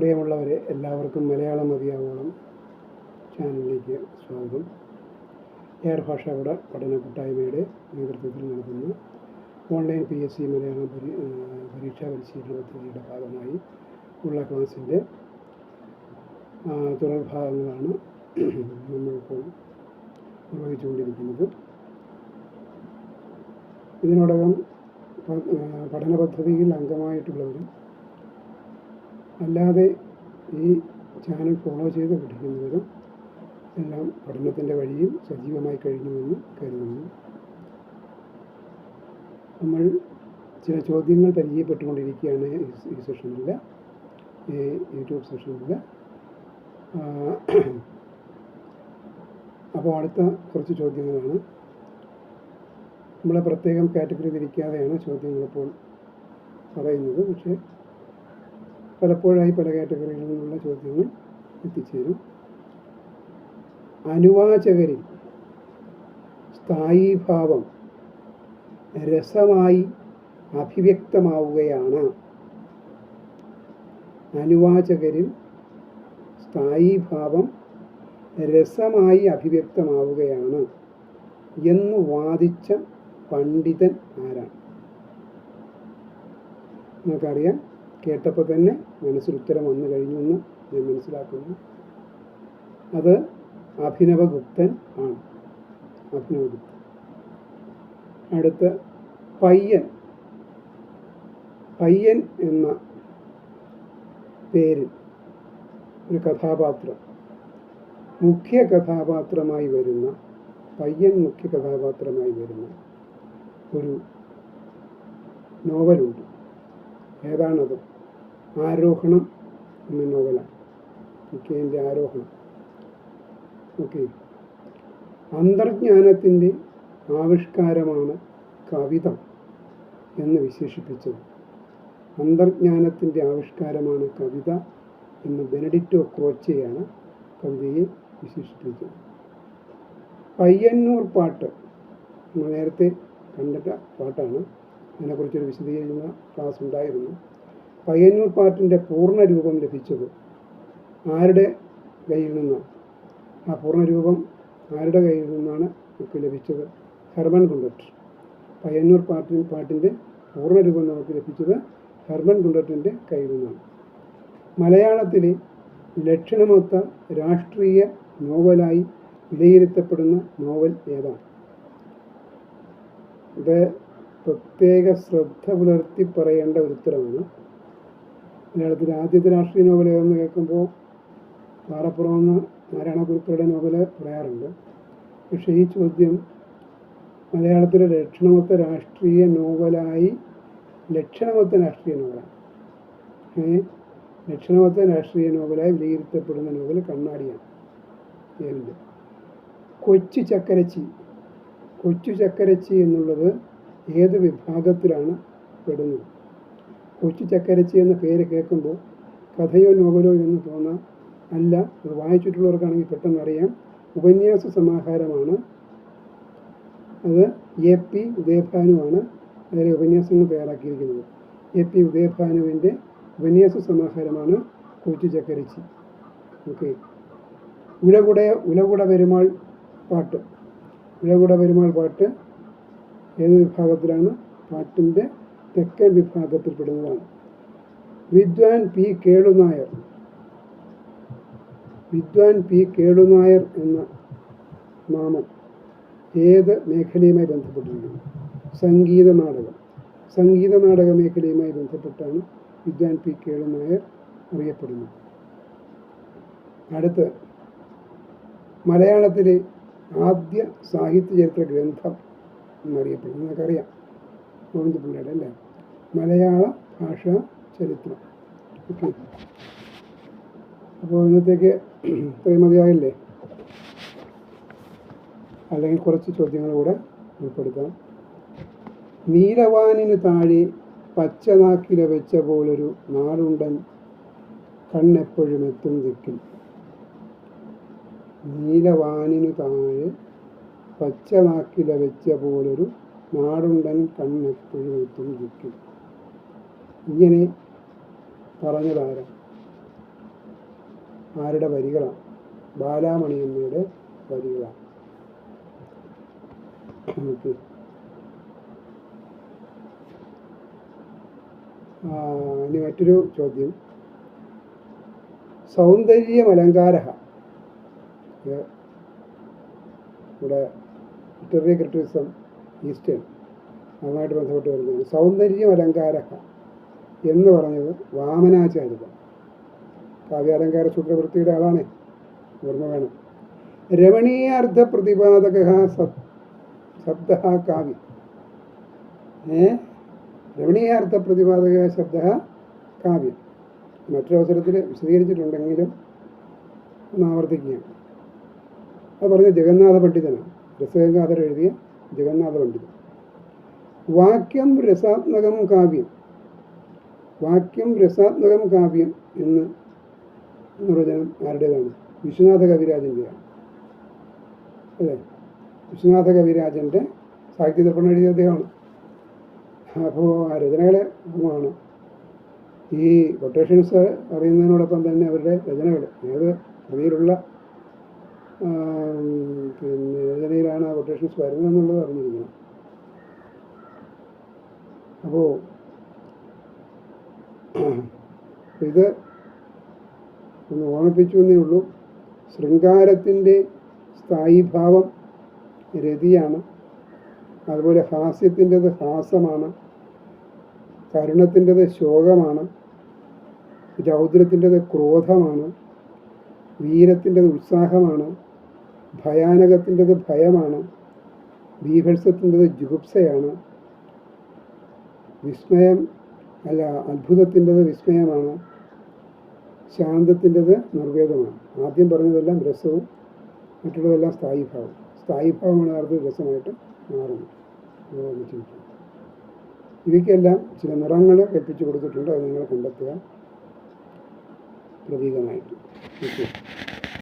പ്രിയമുള്ളവരെ എല്ലാവർക്കും മലയാളം മതിയാവോളം ചാനലിലേക്ക് സ്വാഗതം. എയർ ഭാഷയുടെ പഠ പഠന കൂട്ടായ്മയുടെ നേതൃത്വത്തിൽ നടത്തുന്ന online P S C Malayalam പരി പരീക്ഷാ പരിശീലന പദ്ധതിയുടെ ഭാഗമായി ഉള്ള ക്ലാസ്സിന്റെ തുടർ തുടർഭാഗങ്ങളാണ് നമ്മളിപ്പോൾ നിർവഹിച്ചുകൊണ്ടിരിക്കുന്നത്. ഇതിനോടകം പഠന പദ്ധതിയിൽ അംഗമായിട്ടുള്ളവരും അല്ലാതെ ഈ ചാനൽ ഫോളോ ചെയ്ത് പഠിക്കുന്നവരും എല്ലാം പഠനത്തിന്റെ വഴിയിൽ സജീവമായി കഴിഞ്ഞുവെന്ന് കരുതുന്നു. നമ്മൾ ചില ചോദ്യങ്ങൾ പരിചയപ്പെട്ടുകൊണ്ടിരിക്കുകയാണ് ഈ- സെഷനിൽ ഈ യൂട്യൂബ് സെഷനിൽ. അപ്പോൾ അടുത്ത കുറച്ച് ചോദ്യങ്ങളാണ്. നമ്മളെ പ്രത്യേകം കാറ്റഗറി തിരിക്കാതെയാണ് ചോദ്യങ്ങളിപ്പോൾ പറയുന്നത്. പക്ഷേ പലപ്പോഴായി പല കാറ്റഗറികളിൽ നിന്നുള്ള ചോദ്യങ്ങൾ എത്തിച്ചേരും. അനുവാചകരിൽ സ്ഥായീഭാവം രസമായി അഭിവ്യക്തമാവുകയാണ്. അനുവാചകരിൽ സ്ഥായീഭാവം രസമായി അഭിവ്യക്തമാവുകയാണ് എന്ന് വാദിച്ച പണ്ഡിതൻ ആരാണ്? നിങ്ങൾക്കറിയാം കേട്ടപ്പോൾ തന്നെ മനസ്സിൽ ഉത്തരം വന്നു കഴിഞ്ഞെന്ന് ഞാൻ മനസ്സിലാക്കുന്നു. അത് അഭിനവഗുപ്തൻ ആണ്. അഭിനവഗുപ്തൻ. അടുത്ത പയ്യൻ. പയ്യൻ എന്ന പേരിൽ ഒരു കഥാപാത്രം. മുഖ്യ കഥാപാത്രമായി വരുന്ന പയ്യൻ മുഖ്യ കഥാപാത്രമായി വരുന്ന ഒരു നോവലുണ്ട്. ഏതാണത്? ആരോഹണം എന്ന നോവലാണ് മുഖ്യന്റെ ആരോഹണം. ഓക്കെ അന്തർജ്ഞാനത്തിന്റെ ആവിഷ്കാരമാണ് കവിത എന്ന് വിശേഷിപ്പിച്ചത്. അന്തർജ്ഞാനത്തിന്റെ ആവിഷ്കാരമാണ് കവിത എന്ന് ബെനഡിറ്റോ ക്രോച്ചയാണ് കവിതയെ വിശേഷിപ്പിച്ചത്. പയ്യന്നൂർ പാട്ട്. നമ്മൾ നേരത്തെ കണ്ടിട്ട പാട്ടാണ്. അതിനെക്കുറിച്ചൊരു വിശദീകരിക്കുന്ന ക്ലാസ് ഉണ്ടായിരുന്നു പയ്യന്നൂർ പാട്ടിന്റെ പൂർണ രൂപം ലഭിച്ചത് ആരുടെ കയ്യിൽ നിന്നാണ്? ആ പൂർണ രൂപം ആരുടെ കയ്യിൽ നിന്നാണ് നമുക്ക് ലഭിച്ചത്? ഹെർമൻ കുണ്ടറ്റ് പയ്യന്നൂർ പാട്ടിൻ പാട്ടിന്റെ പൂർണ രൂപം നമുക്ക് ലഭിച്ചത് ഹെർമൻ കുണ്ടറ്റിന്റെ കയ്യിൽ നിന്നാണ്. മലയാളത്തിലെ ലക്ഷണമൊത്ത രാഷ്ട്രീയ നോവലായി വിലയിരുത്തപ്പെടുന്ന നോവൽ ഏതാണ്? ഇത് പ്രത്യേക ശ്രദ്ധ പുലർത്തി പറയേണ്ട ഒരു ഉത്തരമാണ്. മലയാളത്തിലെ ആദ്യത്തെ രാഷ്ട്രീയ നോവൽ ഏതെന്ന് കേൾക്കുമ്പോൾ പാറപ്പുറമെന്ന് നാരായണ കുരുക്കളുടെ നോവൽ പറയാറുണ്ട്. പക്ഷേ ഈ ചോദ്യം മലയാളത്തിലെ ലക്ഷണമൊത്ത രാഷ്ട്രീയ നോവലായി ലക്ഷണമൊത്ത രാഷ്ട്രീയ നോവലാണ്. ഏ? ലക്ഷണമൊത്ത രാഷ്ട്രീയ നോവലായി വിലയിരുത്തപ്പെടുന്ന നോവൽ കണ്ണാടിയാണ്. കൊച്ചു ചക്കരച്ചി. കൊച്ചു ചക്കരച്ചി എന്നുള്ളത് ഏത് വിഭാഗത്തിലാണ് പെടുന്നത്? കൊച്ചു ചക്കരച്ചി എന്ന പേര് കേൾക്കുമ്പോൾ കഥയോ നോവലോ എന്ന് തോന്നാം. അല്ല അത് വായിച്ചിട്ടുള്ളവർക്കാണെങ്കിൽ പെട്ടെന്ന് അറിയാം. ഉപന്യാസ സമാഹാരമാണ്. അത് എ പി ഉദയഭാനുവാണ് അതിലെ ഉപന്യാസങ്ങൾ തയ്യാറാക്കിയിരിക്കുന്നത്. എ പി ഉദയഭാനുവിന്റെ ഉപന്യാസ സമാഹാരമാണ് കൊച്ചു ചക്കരച്ചി ഓക്കെ. ഉലകുട ഉലകുട പെരുമാൾ പാട്ട്. ഉലകുട പെരുമാൾ പാട്ട് ഏത് വിഭാഗത്തിലാണ്? പാട്ടിന്റെ തെക്കൻ വിഭാഗത്തിൽപ്പെടുന്നതാണ്. വിദ്വാൻ പി കേളുനായർ. വിദ്വാൻ പി കേളുനായർ എന്ന നാമം ഏത് മേഖലയുമായി ബന്ധപ്പെട്ടിരിക്കുന്നു? സംഗീത നാടകം. സംഗീത നാടക മേഖലയുമായി ബന്ധപ്പെട്ടാണ് വിദ്വാൻ പി കേളുനായർ അറിയപ്പെടുന്നത്. അടുത്ത് മലയാളത്തിലെ ആദ്യ സാഹിത്യ ചരിത്ര ഗ്രന്ഥം എന്നറിയപ്പെടുന്നു നിങ്ങൾക്കറിയാം. ഗോവിന്ദപിള്ളയുടെ അല്ലേ? മലയാള ഭാഷാ ചരിത്രം. ഓക്കെ. അപ്പോൾ ഇന്നത്തേക്ക് ഇത്രയും മതിയാകില്ലേ അല്ലെങ്കിൽ കുറച്ച് ചോദ്യങ്ങൾ കൂടെ ഉൾപ്പെടുത്താം. നീലവാനിന് താഴെ പച്ചനാക്കില വെച്ച പോലൊരു നാടുണ്ടൻ കണ്ണെപ്പോഴും എത്തും ദിക്കിൽ. നീലവാനിനു താഴെ പച്ചനാക്കില വെച്ച പോലൊരു നാടുണ്ടൻ കണ്ണെപ്പോഴും എത്തും ദിക്കിൽ. ഇങ്ങനെ പറഞ്ഞതാരം? ആരുടെ വരികളാണ് ബാലാമണിയമ്മയുടെ വരികളാണ് ഇനി മറ്റൊരു ചോദ്യം. സൗന്ദര്യമലങ്കാര ഇവിടെ ലിറ്റററി ക്രിറ്റിസം ഈസ്റ്റേൺ അതുമായിട്ട് ബന്ധപ്പെട്ട് വരുന്നതാണ്. സൗന്ദര്യമലങ്കാര എന്ന് പറഞ്ഞത് വാമനാചാര്യത. കാവ്യാലങ്കാര സൂത്രവൃത്തിയുടെ ആളാണ് ഓർമ്മ വേണം. രമണീയാർത്ഥ പ്രതിപാദക ശബ്ദ കാവ്യ. ഏ? രമണീയാർത്ഥ പ്രതിപാദക ശബ്ദ കാവ്യം. മറ്റൊരവസരത്തിൽ വിശദീകരിച്ചിട്ടുണ്ടെങ്കിലും ഒന്ന് ആവർത്തിക്കുകയാണ്. അത് പറഞ്ഞ ജഗന്നാഥ പണ്ഡിതനാണ്. രസഗംഗാധർ എഴുതിയ ജഗന്നാഥ പണ്ഡിതൻ. വാക്യം രസാത്മകം കാവ്യം. വാക്യം രസാത്മകം കാവ്യം എന്ന് നിർവചനം ആരുടേതാണ്? വിശ്വനാഥ കവിരാജന്റെയാണ് അല്ലേ? വിശ്വനാഥ കവിരാജന്റെ സാഹിത്യ ദർപ്പണം എഴുതിയ അദ്ദേഹമാണ്. അപ്പോൾ ആ രചനകളെ ആണ്. ഈ കൊട്ടേഷൻസ് അറിയുന്നതിനോടൊപ്പം തന്നെ അവരുടെ രചനകൾ ഏത് കൃതിയിലുള്ള പിന്നെ രചനയിലാണ് ആ കൊട്ടേഷൻസ് വരുന്നതെന്നുള്ളത് അറിഞ്ഞിരിക്കണം. അപ്പോൾ ഇത് ഒന്ന് ഓർമ്മിപ്പിച്ചു എന്നേ ഉള്ളൂ. ശൃംഗാരത്തിന്റെ സ്ഥായിഭാവം രതിയാണ്. അതുപോലെ ഹാസ്യത്തിന്റെത് ഹാസമാണ്. കരുണത്തിന്റെത് ശോകമാണ്. രൗദ്രത്തിന്റെത് ക്രോധമാണ്. വീരത്തിന്റെത് ഉത്സാഹമാണ്. ഭയാനകത്തിന്റെത് ഭയമാണ്. ബീഭത്സത്തിന്റെത് ജുഗുപ്സയാണ്. വിസ്മയം അല്ല അത്ഭുതത്തിന്റെത് വിസ്മയമാണ്. ശാന്തത്തിന്റെത് നിർവേദമാണ്. ആദ്യം പറഞ്ഞതെല്ലാം രസവും മറ്റുള്ളതെല്ലാം സ്ഥായിഭാവം. സ്ഥായിഭാവമാണ് യഥാർത്ഥത്തിൽ രസമായിട്ട് മാറുന്നത്. ഇവയ്ക്കെല്ലാം ചില നിറങ്ങൾ കൽപ്പിച്ചു കൊടുത്തിട്ടുണ്ട്. അത് നിങ്ങൾ കണ്ടെത്തുക. പ്രതീകമായിട്ട്.